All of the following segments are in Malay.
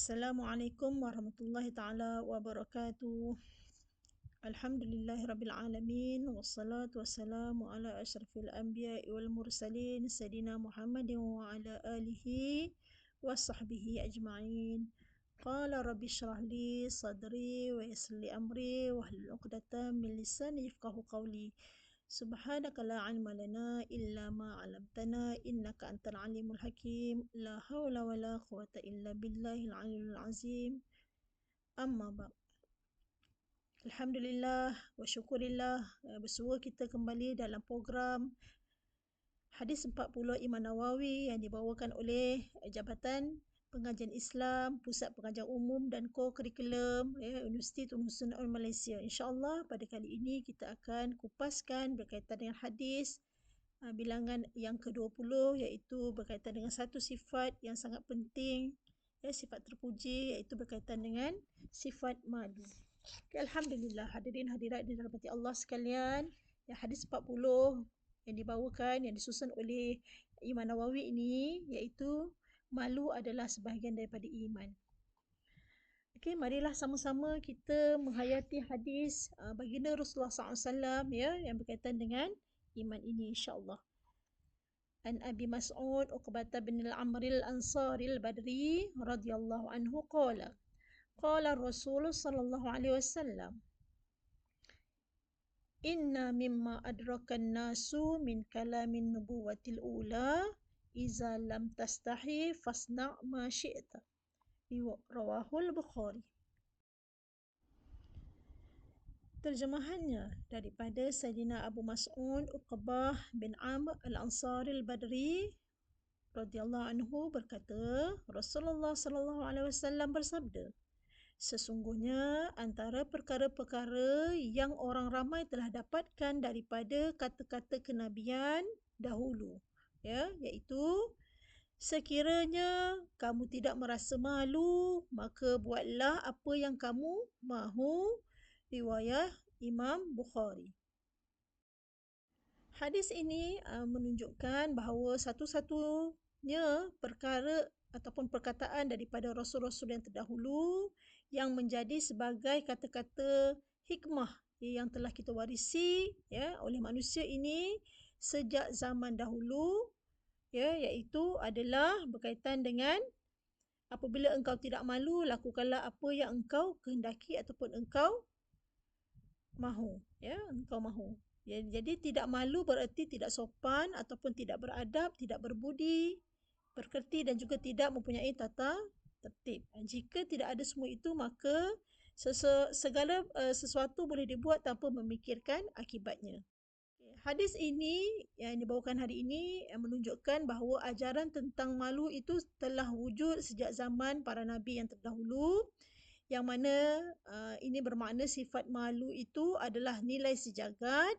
Assalamualaikum warahmatullahi taala wabarakatuh. Alhamdulillahirabbil alamin wassalatu wassalamu ala asyrafil anbiya'i wal mursalin sayidina Muhammadin wa ala alihi wa sahbihi ajma'in. Qala rabbi shrah li sadri wa yassir li amri wa hlul 'uqdatam min lisani yafqahu qawli. Subhanaka la ilma lana illa ma 'allamtana innaka antal alimul hakim. La haula wa la quwwata illa billahil aliyyil azim. Amma ba'd. Alhamdulillah wa syukurillah eh, bersua kita kembali dalam program Hadis 40 Imam Nawawi yang dibawakan oleh Jabatan Pengajian Islam, Pusat Pengajian Umum dan Co-Curriculum ya, Universiti Tun Husn Al Malaysia. InsyaAllah pada kali ini kita akan kupaskan berkaitan dengan hadis uh, bilangan yang ke-20 iaitu berkaitan dengan satu sifat yang sangat penting ya, sifat terpuji iaitu berkaitan dengan sifat malu. Okay, Alhamdulillah hadirin hadirat di dalam Allah sekalian yang hadis 40 yang dibawakan yang disusun oleh Imam Nawawi ini iaitu malu adalah sebahagian daripada iman. Okey, marilah sama-sama kita menghayati hadis uh, baginda Rasulullah SAW ya yang berkaitan dengan iman ini insya-Allah. An Abi Mas'ud Uqbah bin Al-Amr Al-Ansari Al-Badri radhiyallahu anhu qala Qala Rasul sallallahu alaihi wasallam Inna mimma adrakan nasu min kalamin nubuwatil ula Iza lam tastahi fasna' ma syi'ta. Rawahul Bukhari. Terjemahannya daripada Sayyidina Abu Mas'ud Uqbah bin Amr Al-Ansari Al-Badri radhiyallahu anhu berkata, Rasulullah sallallahu alaihi wasallam bersabda, Sesungguhnya antara perkara-perkara yang orang ramai telah dapatkan daripada kata-kata kenabian dahulu ya iaitu sekiranya kamu tidak merasa malu maka buatlah apa yang kamu mahu. Riwayat Imam Bukhari. Hadis ini uh, menunjukkan bahawa satu-satunya perkara ataupun perkataan daripada rasul-rasul yang terdahulu yang menjadi sebagai kata-kata hikmah yang telah kita warisi ya oleh manusia ini sejak zaman dahulu ya iaitu adalah berkaitan dengan apabila engkau tidak malu lakukanlah apa yang engkau kehendaki ataupun engkau mahu ya engkau mahu. Ya, jadi tidak malu bererti tidak sopan ataupun tidak beradab tidak berbudi berkerti dan juga tidak mempunyai tata tertib. Jika tidak ada semua itu maka segala uh, sesuatu boleh dibuat tanpa memikirkan akibatnya Hadis ini yang dibawakan hari ini yang menunjukkan bahawa ajaran tentang malu itu telah wujud sejak zaman para nabi yang terdahulu yang mana uh, ini bermakna sifat malu itu adalah nilai sejagat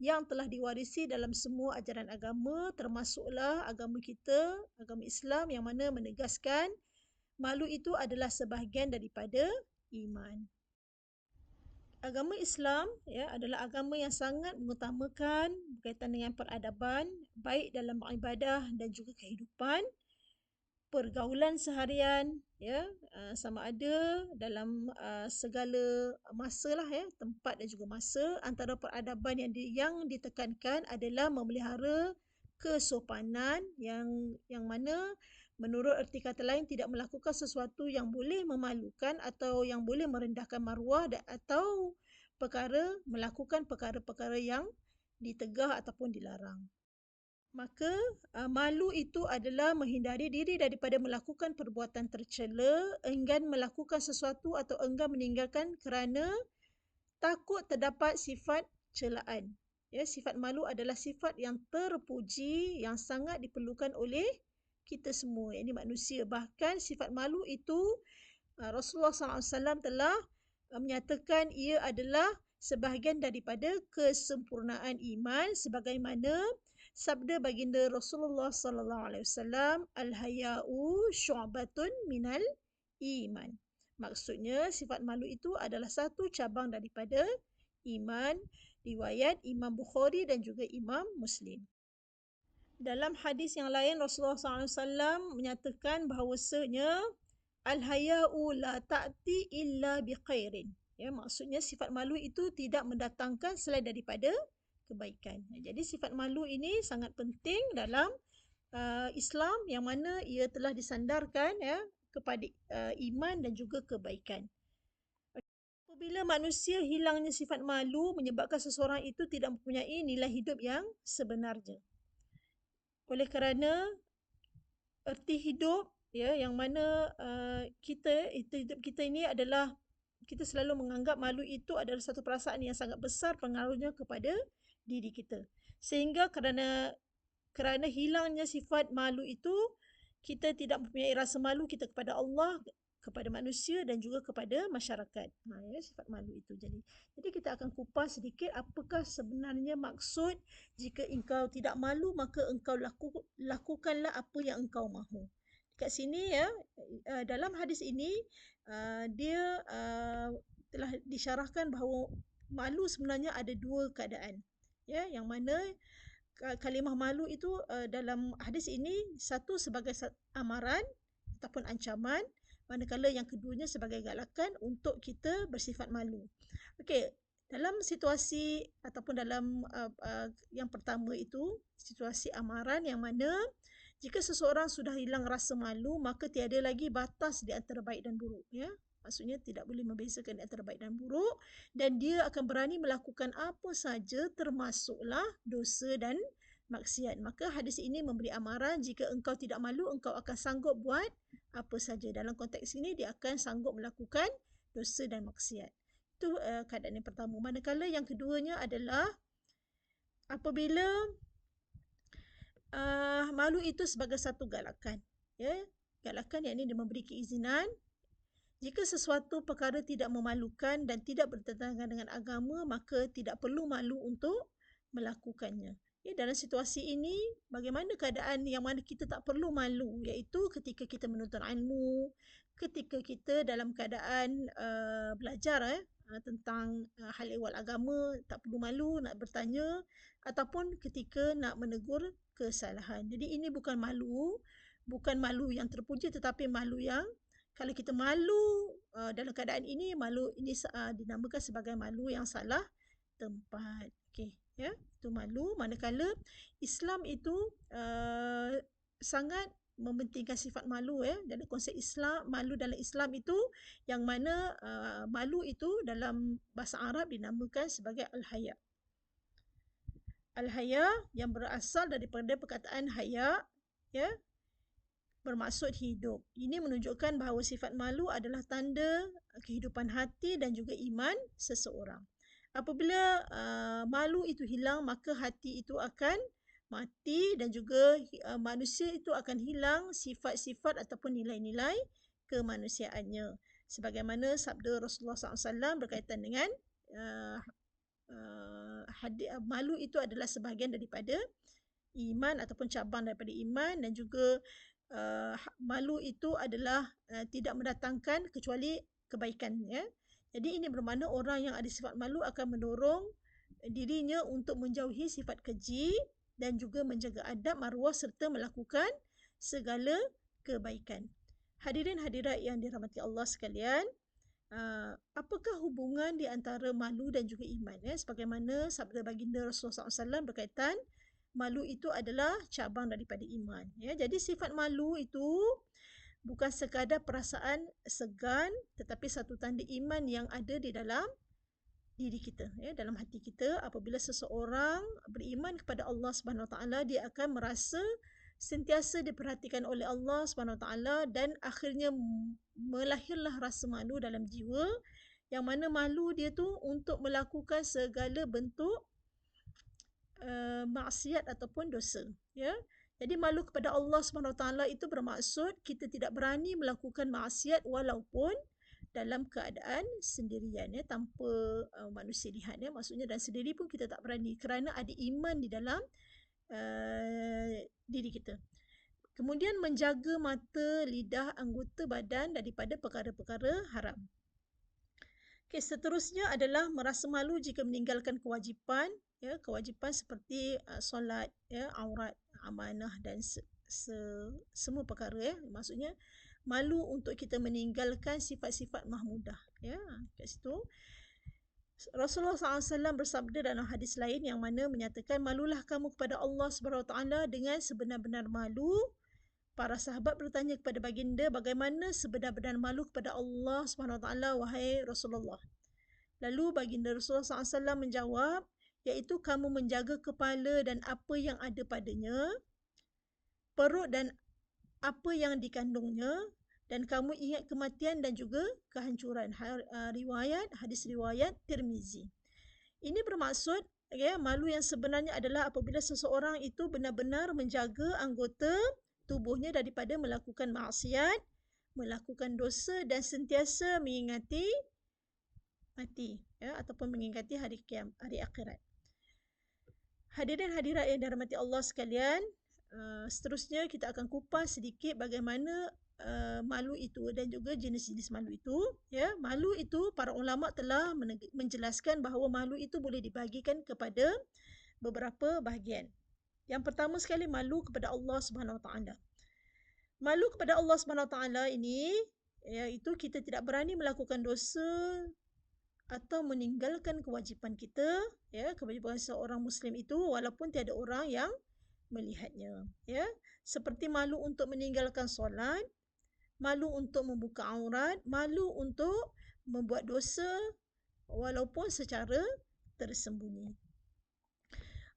yang telah diwarisi dalam semua ajaran agama termasuklah agama kita agama Islam yang mana menegaskan malu itu adalah sebahagian daripada iman agama Islam ya adalah agama yang sangat mengutamakan berkaitan dengan peradaban baik dalam ibadah dan juga kehidupan pergaulan seharian ya uh, sama ada dalam uh, segala masa lah ya tempat dan juga masa. Antara peradaban yang di, yang ditekankan adalah memelihara kesopanan yang yang mana menurut erti kata lain tidak melakukan sesuatu yang boleh memalukan atau yang boleh merendahkan maruah atau perkara melakukan perkara-perkara yang ditegah ataupun dilarang. Maka uh, malu itu adalah menghindari diri daripada melakukan perbuatan tercela, enggan melakukan sesuatu atau enggan meninggalkan kerana takut terdapat sifat celaan. Ya, sifat malu adalah sifat yang terpuji yang sangat diperlukan oleh kita semua. Ini manusia. Bahkan sifat malu itu uh, Rasulullah SAW telah uh, menyatakan ia adalah sebahagian daripada kesempurnaan iman sebagaimana sabda baginda Rasulullah sallallahu alaihi wasallam al-haya'u syu'batun minal iman. Maksudnya sifat malu itu adalah satu cabang daripada iman riwayat Imam Bukhari dan juga Imam Muslim dalam hadis yang lain Rasulullah SAW menyatakan bahawasanya al-haya'u la ta'ti illa bikhairin. Ya, maksudnya sifat malu itu tidak mendatangkan selain daripada kebaikan. Jadi sifat malu ini sangat penting dalam uh, Islam yang mana ia telah disandarkan ya kepada uh, iman dan juga kebaikan. Apabila manusia hilangnya sifat malu menyebabkan seseorang itu tidak mempunyai nilai hidup yang sebenarnya. Oleh kerana erti hidup ya yang mana uh, kita itu hidup kita ini adalah kita selalu menganggap malu itu adalah satu perasaan yang sangat besar pengaruhnya kepada diri kita. Sehingga kerana kerana hilangnya sifat malu itu kita tidak mempunyai rasa malu kita kepada Allah, kepada manusia dan juga kepada masyarakat. Ha, ya, sifat malu itu. Jadi, jadi kita akan kupas sedikit apakah sebenarnya maksud jika engkau tidak malu maka engkau laku, lakukanlah apa yang engkau mahu. Dekat sini ya, uh, dalam hadis ini uh, dia uh, telah disyarahkan bahawa malu sebenarnya ada dua keadaan. Ya, yang mana kalimah malu itu dalam hadis ini satu sebagai amaran ataupun ancaman manakala yang keduanya sebagai galakan untuk kita bersifat malu. Okey, dalam situasi ataupun dalam uh, uh, yang pertama itu situasi amaran yang mana jika seseorang sudah hilang rasa malu maka tiada lagi batas di antara baik dan buruk ya. Maksudnya tidak boleh membezakan antara baik dan buruk dan dia akan berani melakukan apa saja termasuklah dosa dan maksiat. Maka hadis ini memberi amaran jika engkau tidak malu, engkau akan sanggup buat apa saja. Dalam konteks ini, dia akan sanggup melakukan dosa dan maksiat. Itu uh, keadaan yang pertama. Manakala yang keduanya adalah apabila uh, malu itu sebagai satu galakan. Ya? Galakan yang ini dia memberi keizinan. Jika sesuatu perkara tidak memalukan dan tidak bertentangan dengan agama, maka tidak perlu malu untuk melakukannya. Ya, dalam situasi ini, bagaimana keadaan yang mana kita tak perlu malu iaitu ketika kita menuntut ilmu, ketika kita dalam keadaan uh, belajar eh, uh, tentang uh, hal ehwal agama, tak perlu malu nak bertanya ataupun ketika nak menegur kesalahan. Jadi ini bukan malu, bukan malu yang terpuji tetapi malu yang kalau kita malu uh, dalam keadaan ini, malu ini uh, dinamakan sebagai malu yang salah tempat. Okey ya itu malu manakala Islam itu uh, sangat mementingkan sifat malu ya dalam konsep Islam malu dalam Islam itu yang mana uh, malu itu dalam bahasa Arab dinamakan sebagai al-haya. Al-haya yang berasal daripada perkataan haya ya bermaksud hidup. Ini menunjukkan bahawa sifat malu adalah tanda kehidupan hati dan juga iman seseorang apabila uh, malu itu hilang maka hati itu akan mati dan juga uh, manusia itu akan hilang sifat-sifat ataupun nilai-nilai kemanusiaannya. Sebagaimana sabda Rasulullah SAW berkaitan dengan uh, uh, hadi, uh, malu itu adalah sebahagian daripada iman ataupun cabang daripada iman dan juga uh, malu itu adalah uh, tidak mendatangkan kecuali kebaikan ya jadi ini bermakna orang yang ada sifat malu akan mendorong dirinya untuk menjauhi sifat keji dan juga menjaga adab maruah serta melakukan segala kebaikan. Hadirin hadirat yang dirahmati Allah sekalian, uh, apakah hubungan di antara malu dan juga iman? Ya? Sebagaimana sabda baginda Rasulullah SAW berkaitan, malu itu adalah cabang daripada iman. Ya? Jadi sifat malu itu bukan sekadar perasaan segan tetapi satu tanda iman yang ada di dalam diri kita ya dalam hati kita. Apabila seseorang beriman kepada Allah Subhanahu taala dia akan merasa sentiasa diperhatikan oleh Allah Subhanahu taala dan akhirnya melahirlah rasa malu dalam jiwa yang mana malu dia tu untuk melakukan segala bentuk uh, maksiat ataupun dosa ya jadi malu kepada Allah SWT itu bermaksud kita tidak berani melakukan maksiat walaupun dalam keadaan sendirian ya tanpa uh, manusia lihat ya maksudnya dan sendiri pun kita tak berani kerana ada iman di dalam uh, diri kita. Kemudian menjaga mata, lidah, anggota badan daripada perkara-perkara haram. Okay, seterusnya adalah merasa malu jika meninggalkan kewajipan ya kewajipan seperti uh, solat ya aurat amanah dan se, se, semua perkara ya maksudnya malu untuk kita meninggalkan sifat-sifat mahmudah. Ya, kat situ. Rasulullah SAW bersabda dalam hadis lain yang mana menyatakan malulah kamu kepada Allah SWT dengan sebenar-benar malu. Para sahabat bertanya kepada baginda bagaimana sebenar-benar malu kepada Allah SWT wahai Rasulullah. Lalu baginda Rasulullah SAW menjawab iaitu kamu menjaga kepala dan apa yang ada padanya, perut dan apa yang dikandungnya, dan kamu ingat kematian dan juga kehancuran ha, riwayat hadis riwayat Tirmizi. Ini bermaksud ya malu yang sebenarnya adalah apabila seseorang itu benar-benar menjaga anggota tubuhnya daripada melakukan maksiat, melakukan dosa dan sentiasa mengingati mati ya ataupun mengingati hari kiam hari akhirat. Hadirin hadirat yang dirahmati Allah sekalian, uh, seterusnya kita akan kupas sedikit bagaimana uh, malu itu dan juga jenis-jenis malu itu ya. Malu itu para ulama telah menjelaskan bahawa malu itu boleh dibahagikan kepada beberapa bahagian. Yang pertama sekali malu kepada Allah Subhanahu Wa Taala. Malu kepada Allah Subhanahu Wa Taala ini iaitu kita tidak berani melakukan dosa atau meninggalkan kewajipan kita ya kewajipan seorang muslim itu walaupun tiada orang yang melihatnya ya seperti malu untuk meninggalkan solat malu untuk membuka aurat, malu untuk membuat dosa walaupun secara tersembunyi.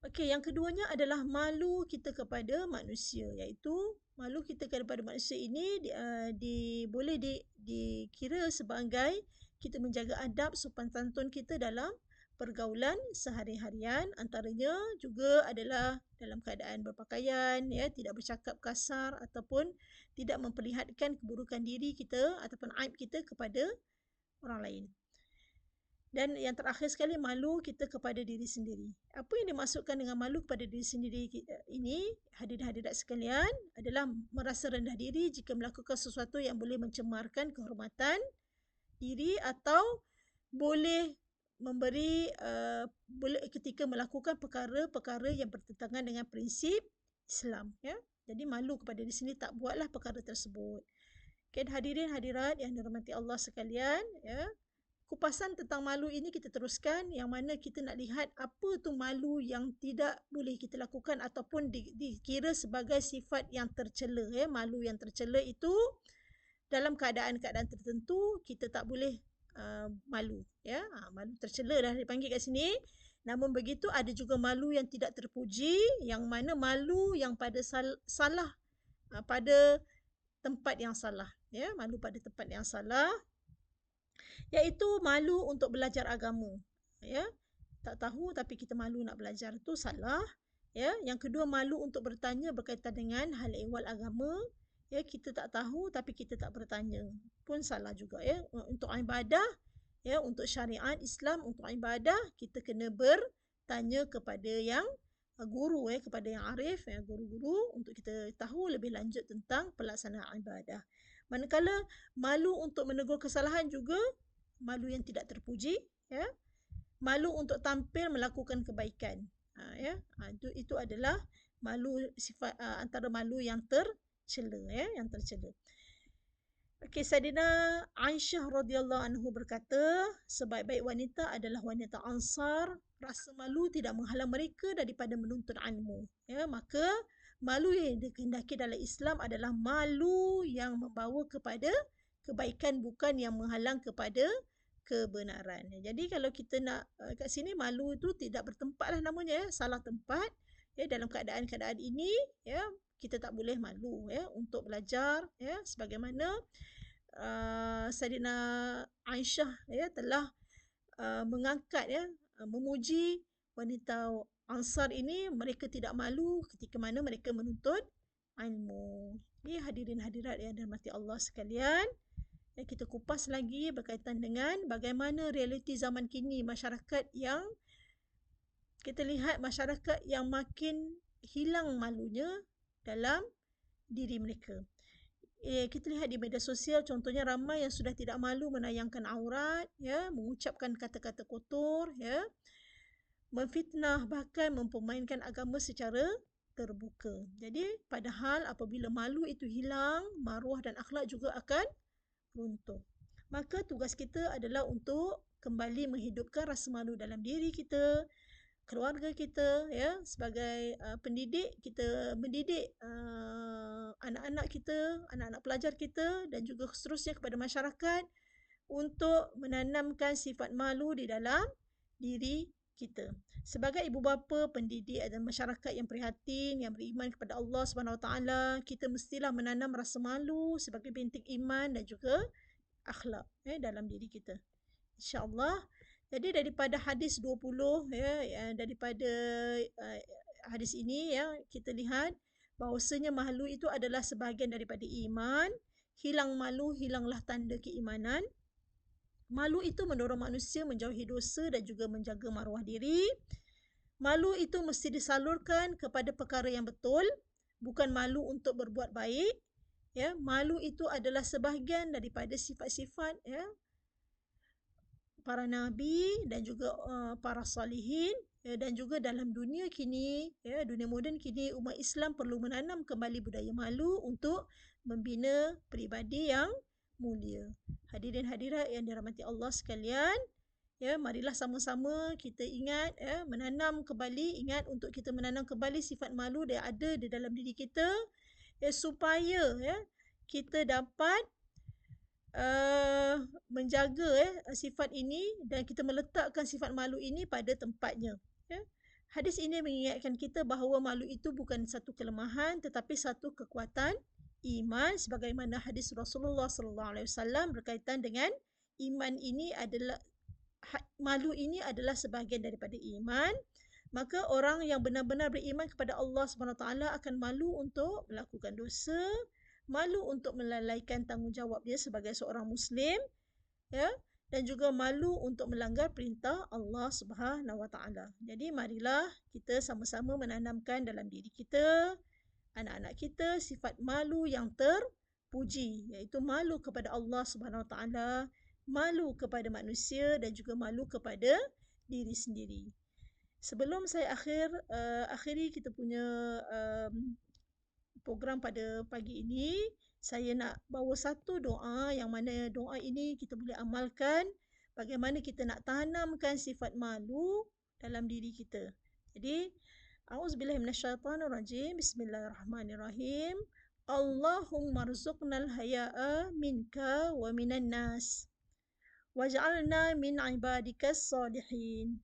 Okey, yang keduanya adalah malu kita kepada manusia iaitu malu kita kepada manusia ini di, uh, di boleh di, dikira sebagai kita menjaga adab sopan santun kita dalam pergaulan sehari-harian antaranya juga adalah dalam keadaan berpakaian ya tidak bercakap kasar ataupun tidak memperlihatkan keburukan diri kita ataupun aib kita kepada orang lain. Dan yang terakhir sekali malu kita kepada diri sendiri. Apa yang dimaksudkan dengan malu kepada diri sendiri ini hadirin-hadirat sekalian adalah merasa rendah diri jika melakukan sesuatu yang boleh mencemarkan kehormatan diri atau boleh memberi uh, boleh ketika melakukan perkara-perkara yang bertentangan dengan prinsip Islam ya. Jadi malu kepada di sini tak buatlah perkara tersebut. Kan hadirin hadirat yang dirahmati Allah sekalian ya. Kupasan tentang malu ini kita teruskan yang mana kita nak lihat apa tu malu yang tidak boleh kita lakukan ataupun di, dikira sebagai sifat yang tercela ya. Malu yang tercela itu dalam keadaan-keadaan tertentu kita tak boleh uh, malu ya. Ha, malu tercela dah dipanggil kat sini. Namun begitu ada juga malu yang tidak terpuji yang mana malu yang pada sal- salah uh, pada tempat yang salah ya. Malu pada tempat yang salah iaitu malu untuk belajar agama ya. Tak tahu tapi kita malu nak belajar tu salah ya. Yang kedua malu untuk bertanya berkaitan dengan hal ehwal agama ya kita tak tahu tapi kita tak bertanya pun salah juga ya. Untuk ibadah ya untuk syariat Islam untuk ibadah kita kena bertanya kepada yang uh, guru ya kepada yang arif ya guru-guru untuk kita tahu lebih lanjut tentang pelaksanaan ibadah. Manakala malu untuk menegur kesalahan juga malu yang tidak terpuji ya. Malu untuk tampil melakukan kebaikan ha, ya. Ha, itu itu adalah malu sifat uh, antara malu yang ter tercela ya yang tercela. Okey Saidina Aisyah radhiyallahu anhu berkata sebaik-baik wanita adalah wanita Ansar rasa malu tidak menghalang mereka daripada menuntut ilmu ya maka malu yang dikehendaki dalam Islam adalah malu yang membawa kepada kebaikan bukan yang menghalang kepada kebenaran. Jadi kalau kita nak uh, kat sini malu itu tidak bertempat lah namanya ya, salah tempat ya dalam keadaan-keadaan ini ya kita tak boleh malu ya untuk belajar ya sebagaimana uh, Saidina Aisyah ya telah uh, mengangkat ya uh, memuji wanita Ansar ini mereka tidak malu ketika mana mereka menuntut ilmu. Ini hadirin hadirat yang dirahmati Allah sekalian. Ya, kita kupas lagi berkaitan dengan bagaimana realiti zaman kini masyarakat yang kita lihat masyarakat yang makin hilang malunya dalam diri mereka. Eh, kita lihat di media sosial contohnya ramai yang sudah tidak malu menayangkan aurat, ya, mengucapkan kata-kata kotor, ya, memfitnah bahkan mempermainkan agama secara terbuka. Jadi padahal apabila malu itu hilang, maruah dan akhlak juga akan runtuh. Maka tugas kita adalah untuk kembali menghidupkan rasa malu dalam diri kita, keluarga kita ya sebagai uh, pendidik kita mendidik uh, anak-anak kita, anak-anak pelajar kita dan juga seterusnya kepada masyarakat untuk menanamkan sifat malu di dalam diri kita. Sebagai ibu bapa, pendidik dan masyarakat yang prihatin, yang beriman kepada Allah Subhanahu Taala, kita mestilah menanam rasa malu sebagai bintik iman dan juga akhlak eh, dalam diri kita. Insya-Allah. Jadi daripada hadis 20 ya, ya daripada uh, hadis ini ya kita lihat bahawasanya malu itu adalah sebahagian daripada iman. Hilang malu, hilanglah tanda keimanan. Malu itu mendorong manusia menjauhi dosa dan juga menjaga maruah diri. Malu itu mesti disalurkan kepada perkara yang betul, bukan malu untuk berbuat baik. Ya, malu itu adalah sebahagian daripada sifat-sifat ya para nabi dan juga uh, para salihin ya, dan juga dalam dunia kini ya dunia moden kini umat Islam perlu menanam kembali budaya malu untuk membina peribadi yang mulia. Hadirin hadirat yang dirahmati Allah sekalian, ya marilah sama-sama kita ingat ya menanam kembali ingat untuk kita menanam kembali sifat malu yang ada di dalam diri kita ya supaya ya kita dapat uh, menjaga ya sifat ini dan kita meletakkan sifat malu ini pada tempatnya ya. Hadis ini mengingatkan kita bahawa malu itu bukan satu kelemahan tetapi satu kekuatan iman sebagaimana hadis Rasulullah sallallahu alaihi wasallam berkaitan dengan iman ini adalah ha-, malu ini adalah sebahagian daripada iman. Maka orang yang benar-benar beriman kepada Allah Subhanahu taala akan malu untuk melakukan dosa malu untuk melalaikan tanggungjawab dia sebagai seorang muslim ya dan juga malu untuk melanggar perintah Allah Subhanahu wa taala. Jadi marilah kita sama-sama menanamkan dalam diri kita anak-anak kita sifat malu yang terpuji iaitu malu kepada Allah Subhanahu Wa Taala, malu kepada manusia dan juga malu kepada diri sendiri. Sebelum saya akhir uh, akhiri kita punya um, program pada pagi ini saya nak bawa satu doa yang mana doa ini kita boleh amalkan bagaimana kita nak tanamkan sifat malu dalam diri kita. Jadi auzubillahi minasyaitanir rajim. Bismillahirrahmanirrahim. Allahumma rzuqnal haya'a minka wa minan nas. Waj'alna min ibadikas salihin.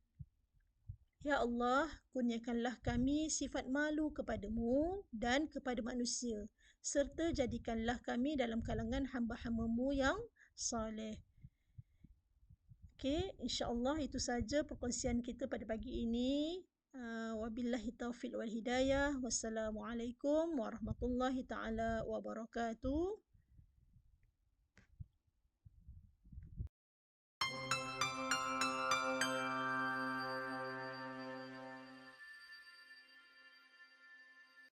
Ya Allah, kurniakanlah kami sifat malu kepadamu dan kepada manusia serta jadikanlah kami dalam kalangan hamba-hambamu yang saleh. Okey, insya-Allah itu saja perkongsian kita pada pagi ini. Uh, wabillahi taufiq wal hidayah. Wassalamualaikum warahmatullahi taala wabarakatuh.